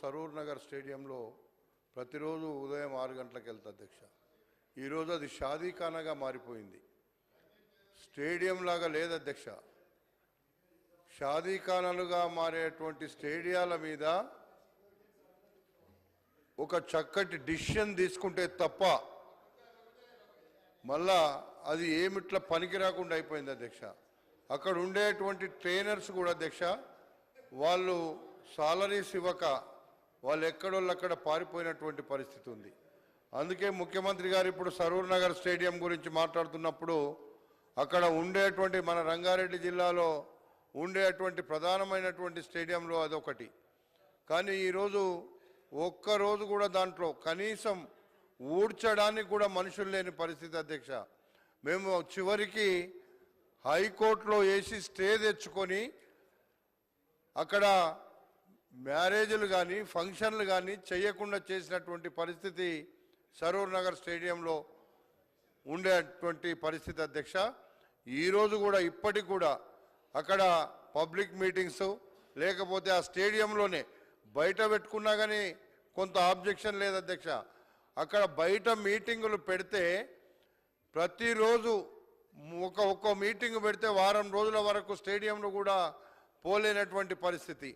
సరూర్ నగర్ స్టేడియంలో ప్రతిరోజు ఉదయం ఆరు గంటలకు వెళ్తా అధ్యక్ష. ఈరోజు అది షాదీఖానాగా మారిపోయింది. స్టేడియం లాగా లేదు అధ్యక్ష. షాదీఖానాలుగా మారేటువంటి స్టేడియాల మీద ఒక చక్కటి డిసిషన్ తీసుకుంటే తప్ప మళ్ళా అది ఏమిట్లా పనికి రాకుండా అయిపోయింది అధ్యక్ష. అక్కడ ఉండేటువంటి ట్రైనర్స్ కూడా అధ్యక్ష వాళ్ళు సాలరీస్ ఇవ్వక వాళ్ళు ఎక్కడోళ్ళు అక్కడ పారిపోయినటువంటి పరిస్థితి ఉంది. అందుకే ముఖ్యమంత్రి గారు ఇప్పుడు సరూర్ నగర్ స్టేడియం గురించి మాట్లాడుతున్నప్పుడు అక్కడ ఉండేటువంటి మన రంగారెడ్డి జిల్లాలో ఉండేటువంటి ప్రధానమైనటువంటి స్టేడియంలో అదొకటి. కానీ ఈరోజు ఒక్కరోజు కూడా దాంట్లో కనీసం ఊడ్చడానికి కూడా మనుషులు లేని పరిస్థితి అధ్యక్ష. మేము చివరికి హైకోర్టులో వేసి స్టే తెచ్చుకొని అక్కడ మ్యారేజ్లు కానీ ఫంక్షన్లు కానీ చేయకుండా చేసినటువంటి పరిస్థితి సరూర్ నగర్ స్టేడియంలో ఉండేటువంటి పరిస్థితి అధ్యక్ష. ఈరోజు కూడా ఇప్పటికి కూడా అక్కడ పబ్లిక్ మీటింగ్స్ లేకపోతే ఆ స్టేడియంలోనే బయట పెట్టుకున్నా కానీ కొంత ఆబ్జెక్షన్ లేదు అధ్యక్ష. అక్కడ బయట మీటింగులు పెడితే ప్రతిరోజు ఒక ఒక్కో మీటింగ్ పెడితే వారం రోజుల వరకు స్టేడియంలో కూడా పోలేనటువంటి పరిస్థితి.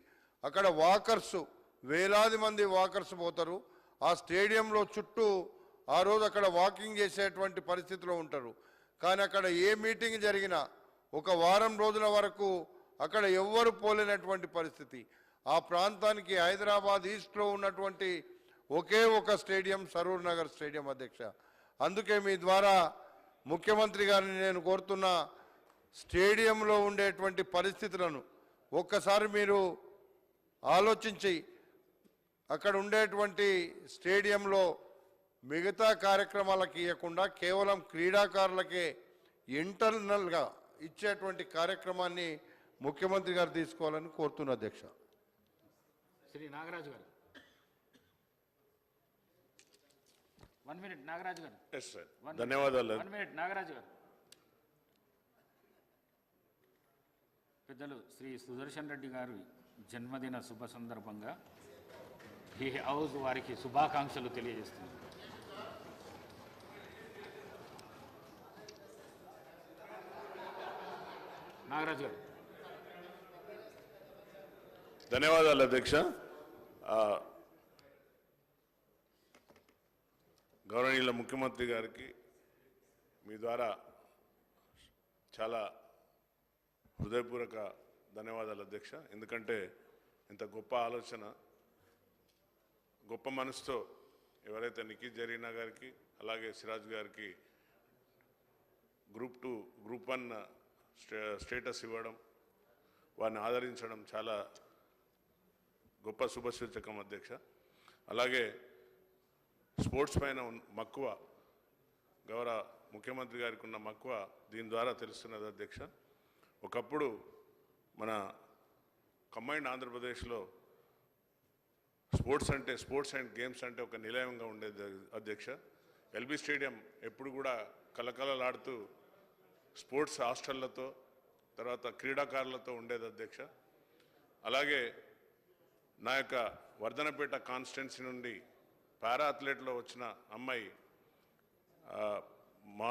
అక్కడ వాకర్స్ వేలాది మంది వాకర్స్ పోతారు. ఆ స్టేడియంలో చుట్టూ ఆ రోజు అక్కడ వాకింగ్ చేసేటువంటి పరిస్థితిలో ఉంటారు. కానీ అక్కడ ఏ మీటింగ్ జరిగినా ఒక వారం రోజుల వరకు అక్కడ ఎవ్వరు పోలేనటువంటి పరిస్థితి. ఆ ప్రాంతానికి హైదరాబాద్ ఈస్ట్లో ఉన్నటువంటి ఒకే ఒక స్టేడియం సరూర్ నగర్ స్టేడియం అధ్యక్ష. అందుకే మీ ద్వారా ముఖ్యమంత్రి గారిని నేను కోరుతున్న స్టేడియంలో ఉండేటువంటి పరిస్థితులను ఒక్కసారి మీరు ఆలోచించి అక్కడ ఉండేటువంటి స్టేడియంలో మిగతా కార్యక్రమాలకు ఇవ్వకుండా కేవలం క్రీడాకారులకే ఇంటర్నల్గా ఇచ్చేటువంటి కార్యక్రమాన్ని ముఖ్యమంత్రి గారు తీసుకోవాలని కోరుతున్న అధ్యక్ష. శ్రీ నాగరాజు గారు. One minute Nagaraju garu. Yes sir One ధన్యవాదాలు వన్ మినిట్ నాగరాజు గారు. పెద్దలు శ్రీ సుదర్శన్ రెడ్డి గారి జన్మదిన శుభ సందర్భంగా ఈ హౌస్ వారికి శుభాకాంక్షలు తెలియజేస్తుంది. నాగరాజు గారు. ధన్యవాదాలు అధ్యక్ష. గౌరవనీయుల ముఖ్యమంత్రి గారికి మీ ద్వారా చాలా హృదయపూర్వక ధన్యవాదాలు అధ్యక్ష. ఎందుకంటే ఇంత గొప్ప ఆలోచన గొప్ప మనసుతో ఎవరైతే నిఖిల్ జరీనా గారికి అలాగే సిరాజ్ గారికి group two group one status ఇవ్వడం వారిని ఆదరించడం చాలా గొప్ప శుభసూచకం అధ్యక్ష. అలాగే స్పోర్ట్స్ పైన మక్కువ గౌరవ ముఖ్యమంత్రి గారికి ఉన్న మక్కువ దీని ద్వారా తెలుస్తున్నది అధ్యక్ష. ఒకప్పుడు మన కంబైన్డ్ ఆంధ్రప్రదేశ్లో స్పోర్ట్స్ అంటే స్పోర్ట్స్ అండ్ గేమ్స్ అంటే ఒక నిలయంగా ఉండేది అధ్యక్ష. ఎల్బీ స్టేడియం ఎప్పుడు కూడా కలకలలాడుతూ స్పోర్ట్స్ హాస్టళ్ళతో తర్వాత క్రీడాకారులతో ఉండేది అధ్యక్ష. అలాగే నా యొక్క వర్ధనపేట కాన్స్టిట్యున్సీ నుండి పారా అథ్లెట్లో వచ్చిన అమ్మాయి మా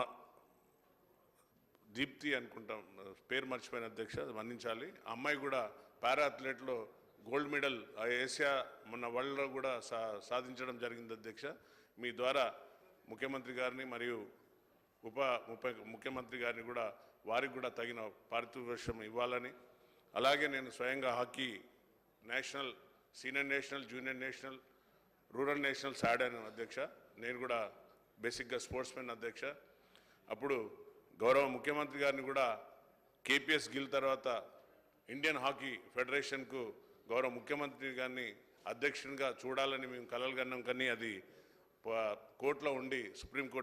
దీప్తి అనుకుంటాం పేరు మర్చిపోయిన అధ్యక్ష మన్నించాలి. అమ్మాయి కూడా పారా అథ్లెట్లో గోల్డ్ మెడల్ ఆ ఏషియా మొన్న వరల్డ్లో కూడా సా సాధించడం జరిగింది అధ్యక్ష. మీ ద్వారా ముఖ్యమంత్రి గారిని మరియు ఉప ఉప ముఖ్యమంత్రి గారిని కూడా వారికి కూడా తగిన పారితోషం ఇవ్వాలని. అలాగే నేను స్వయంగా hockey national senior national junior national rural nationals ఆడాను అధ్యక్ష. నేను కూడా బేసిక్గా స్పోర్ట్స్మెన్ అధ్యక్ష. అప్పుడు గౌరవ ముఖ్యమంత్రి గారిని కూడా కేపీఎస్ గిల్ తర్వాత ఇండియన్ హాకీ ఫెడరేషన్కు గౌరవ ముఖ్యమంత్రి గారిని అధ్యక్షునిగా చూడాలని మేము కలలుగన్నాం కానీ అది కోర్టులో ఉండి సుప్రీంకోర్టులో